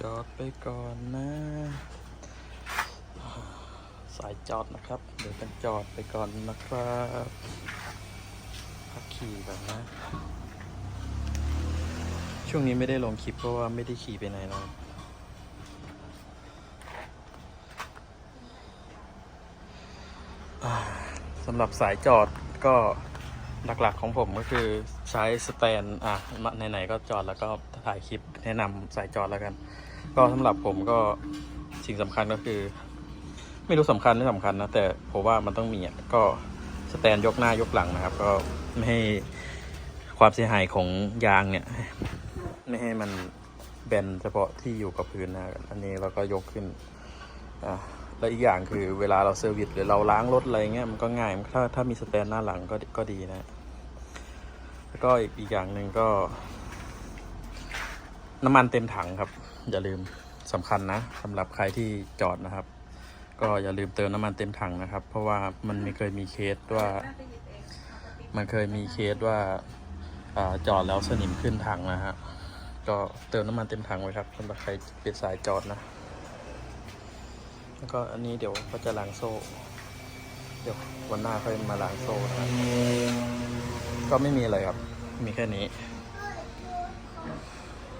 จอดไปก่อนนะ สายจอดนะครับ เดี๋ยวกันจอดไปก่อนนะครับพักขี่ก่อนนะ ช่วงนี้ไม่ได้ลงคลิปเพราะว่าไม่ได้ขี่ไปไหนแล้วสำหรับสายจอดก็ หลักๆของผมก็คือใช้สแตนอะมาไหนๆก็จอดแล้วก็ถ่ายคลิปแนะนำสายจอดแล้วกัน ก็สำหรับผมก็สิ่งสำคัญก็คือ ไม่รู้สำคัญไม่สำคัญนะแต่ผมว่ามันต้องมีอะก็สแตนยกหน้ายกหลังนะครับ ก็ไม่ให้ความเสียหายของยางเนี่ย ไม่ให้มันแบนเฉพาะที่อยู่กับพื้นนะอันนี้เราก็ยกขึ้นอ่า แล้วอีกอย่างคือเวลาเราเซอร์วิสหรือเราล้างรถอะไรเงี้ยมันก็ง่ายถ้าถ้ามีสแตนหน้าหลังก็ก็ดีนะ แล้วก็อีกอีกอย่างหนึ่งก็ น้ำมันเต็มถังครับ อย่าลืมสำคัญนะสำหรับใครที่จอดนะครับ ก็อย่าลืมเติมน้ำมันเต็มถังนะครับ เพราะว่ามันไม่เคยมีเคสว่า มันเคยมีเคสว่าอจอดแล้วสนิมขึ้นถังนะฮะก็เติมน้ำมันเต็มถังไว้ครับสำหรับใครเป็นสายจอดนะ แล้วก็อันนี้เดี๋ยวก็จะล้างโซ่ เดี๋ยววันหน้าค่อยมาล้างโซ่นะก็ไม่มีอะไรครับ มีแค่นี้